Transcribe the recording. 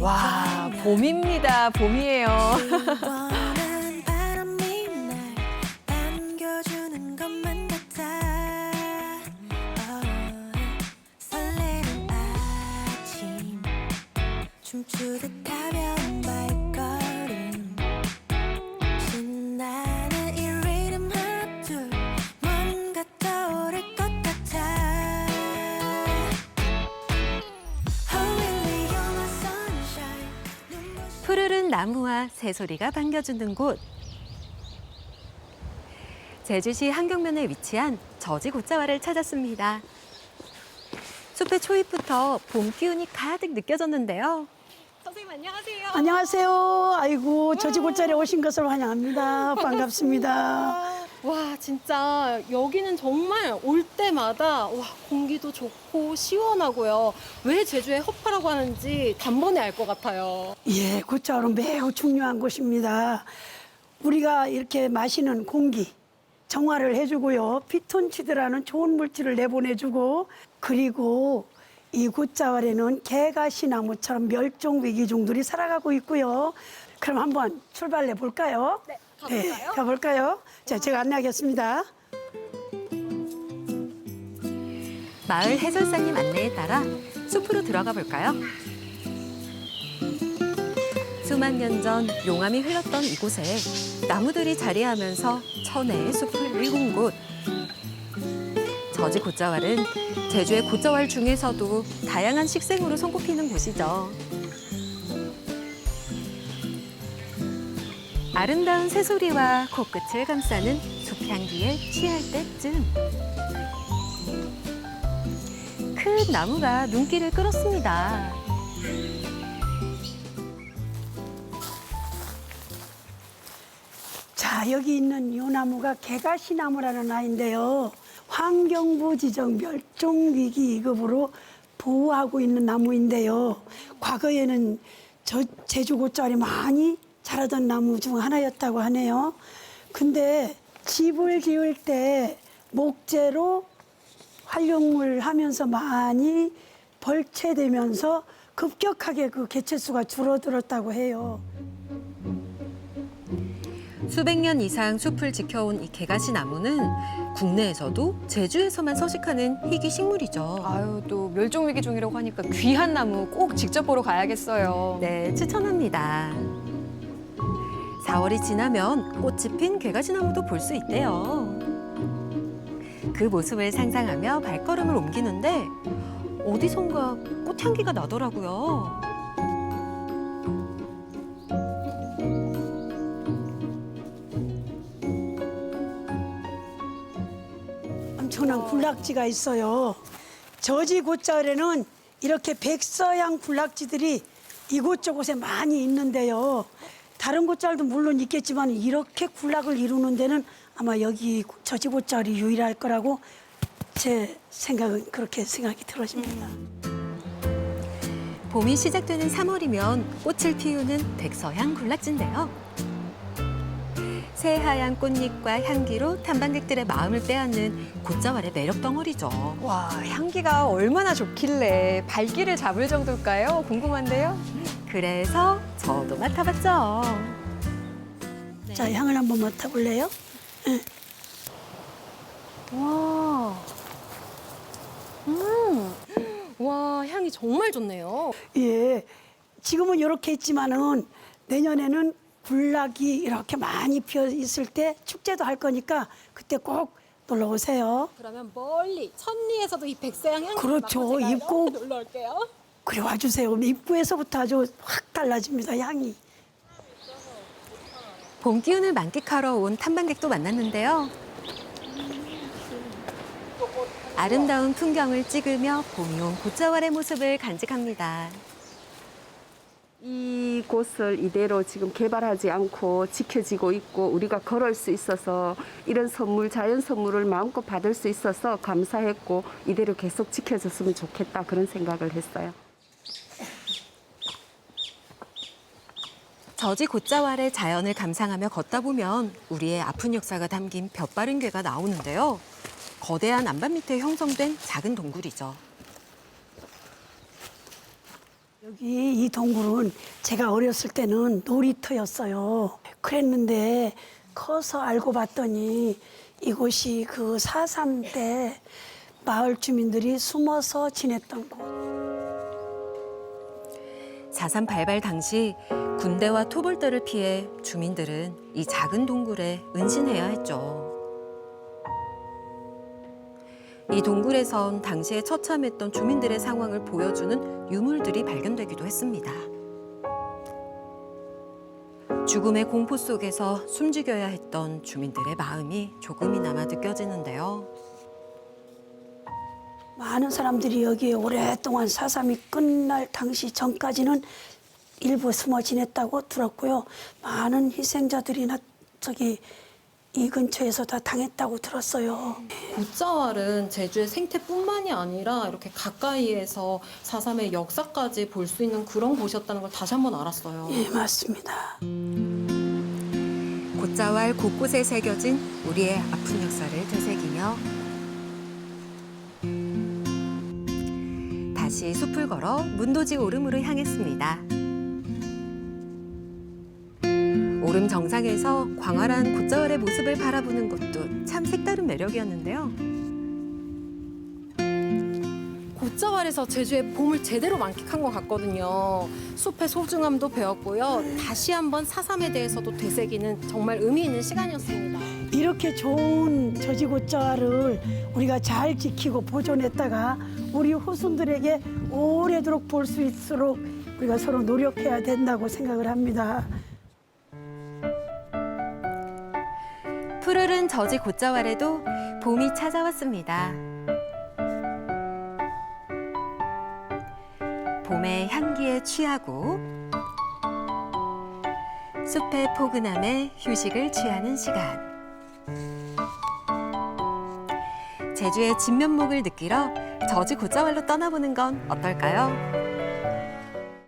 와, 봄입니다. 봄이에요. 나무와 새소리가 반겨주는 곳. 제주시 한경면에 위치한 저지 곶자왈을 찾았습니다. 숲의 초입부터 봄 기운이 가득 느껴졌는데요. 선생님 안녕하세요. 안녕하세요. 아이고 저지골짜기에 오신 것을 환영합니다. 반갑습니다. 와, 진짜 여기는 정말 올 때마다 와, 공기도 좋고 시원하고요. 왜 제주에 허파라고 하는지 단번에 알 것 같아요. 예, 굿자울은 매우 중요한 곳입니다. 우리가 이렇게 마시는 공기 정화를 해주고요. 피톤치드라는 좋은 물질을 내보내주고 그리고 이 굿자월에는 개가 시나무처럼 멸종 위기종들이 살아가고 있고요. 그럼 한번 출발해 볼까요? 네, 가볼까요? 네, 가볼까요? 자, 제가 안내하겠습니다. 마을 해설사님 안내에 따라 숲으로 들어가 볼까요? 수만 년 전 용암이 흘렀던 이곳에 나무들이 자리하면서 천혜의 숲을 일군 곳. 저지 곶자왈은 제주의 곶자왈 중에서도 다양한 식생으로 손꼽히는 곳이죠. 아름다운 새소리와 코끝을 감싸는 숲향기에 취할 때쯤 큰 나무가 눈길을 끌었습니다. 자, 여기 있는 이 나무가 개가시나무라는 아이인데요. 환경부 지정 멸종위기 2급으로 보호하고 있는 나무인데요. 과거에는 저 제주 곶자리 많이 자라던 나무 중 하나였다고 하네요. 근데 집을 지을 때 목재로 활용을 하면서 많이 벌채되면서 급격하게 그 개체수가 줄어들었다고 해요. 수백 년 이상 숲을 지켜온 이 개가시 나무는 국내에서도 제주에서만 서식하는 희귀 식물이죠. 아유, 또 멸종 위기 종이라고 하니까 귀한 나무 꼭 직접 보러 가야겠어요. 네, 추천합니다. 4월이 지나면 꽃이 핀 개가시 나무도 볼 수 있대요. 그 모습을 상상하며 발걸음을 옮기는데 어디선가 꽃향기가 나더라고요. 엄청난 군락지가 있어요. 저지 곶자울에는 이렇게 백서양 군락지들이 이곳저곳에 많이 있는데요. 다른 곶자울도 물론 있겠지만 이렇게 군락을 이루는 데는 아마 여기 저지 곶자울이 유일할 거라고 제 생각은 그렇게 생각이 들어집니다. 봄이 시작되는 3월이면 꽃을 피우는 백서향 군락지인데요. 새하얀 꽃잎과 향기로 탐방객들의 마음을 빼앗는 곶자왈의 매력 덩어리죠. 와, 향기가 얼마나 좋길래 발길을 잡을 정도일까요? 궁금한데요. 그래서 저도 맡아봤죠. 자, 향을 한번 맡아볼래요? 와. 음. 와, 향이 정말 좋네요. 예. 지금은 이렇게 있지만은 내년에는 군락이 이렇게 많이 피어 있을 때 축제도 할 거니까 그때 꼭 놀러 오세요. 그러면 멀리 천리에서도 이 백서양 향기 그렇죠. 입고- 놀러 올게요. 그래 와주세요. 입구에서부터 아주 확 달라집니다, 향이. 봄 기운을 만끽하러 온 탐방객도 만났는데요. 아름다운 풍경을 찍으며 봄이 온 곶자왈의 모습을 간직합니다. 이 곳을 이대로 지금 개발하지 않고 지켜지고 있고 우리가 걸을 수 있어서 이런 선물, 자연 선물을 마음껏 받을 수 있어서 감사했고 이대로 계속 지켜졌으면 좋겠다 그런 생각을 했어요. 저지 곶자왈의 자연을 감상하며 걷다 보면 우리의 아픈 역사가 담긴 볕바른 괴가 나오는데요. 거대한 안반 밑에 형성된 작은 동굴이죠. 여기 이 동굴은 제가 어렸을 때는 놀이터였어요. 그랬는데 커서 알고 봤더니 이곳이 그 4.3 때 마을 주민들이 숨어서 지냈던 곳. 4.3 발발 당시 군대와 토벌대를 피해 주민들은 이 작은 동굴에 은신해야 했죠. 이 동굴에선 당시에 처참했던 주민들의 상황을 보여주는 유물들이 발견되기도 했습니다. 죽음의 공포 속에서 숨죽여야 했던 주민들의 마음이 조금이나마 느껴지는데요. 많은 사람들이 여기에 오랫동안 사삼이 끝날 당시 전까지는 일부 숨어 지냈다고 들었고요. 많은 희생자들이 나 저기 이 근처에서 다 당했다고 들었어요. 굿자왈은 제주의 생태뿐만이 아니라 이렇게 가까이에서 4.3의 역사까지 볼 수 있는 그런 곳이었다는 걸 다시 한번 알았어요. 예, 맞습니다. 곧자왈 곳곳에 새겨진 우리의 아픈 역사를 되새기며 다시 숲을 걸어 문도지 오름으로 향했습니다. 오름 정상에서 광활한 곧자왈의 모습을 바라보는 것도 참 색다른 매력이었는데요. 굿자왈에서 제주의 봄을 제대로 만끽한 것 같거든요. 숲의 소중함도 배웠고요. 다시 한번 4.3에 대해서도 되새기는 정말 의미 있는 시간이었습니다. 이렇게 좋은 저지고자를 우리가 잘 지키고 보존했다가 우리 후손들에게 오래도록 볼 수 있도록 우리가 서로 노력해야 된다고 생각을 합니다. 푸르른 저지 곧자왈에도 봄이 찾아왔습니다. 봄의 향기에 취하고 숲의 포근함에 휴식을 취하는 시간. 제주의 진면목을 느끼러 저지 곧자왈로 떠나보는 건 어떨까요?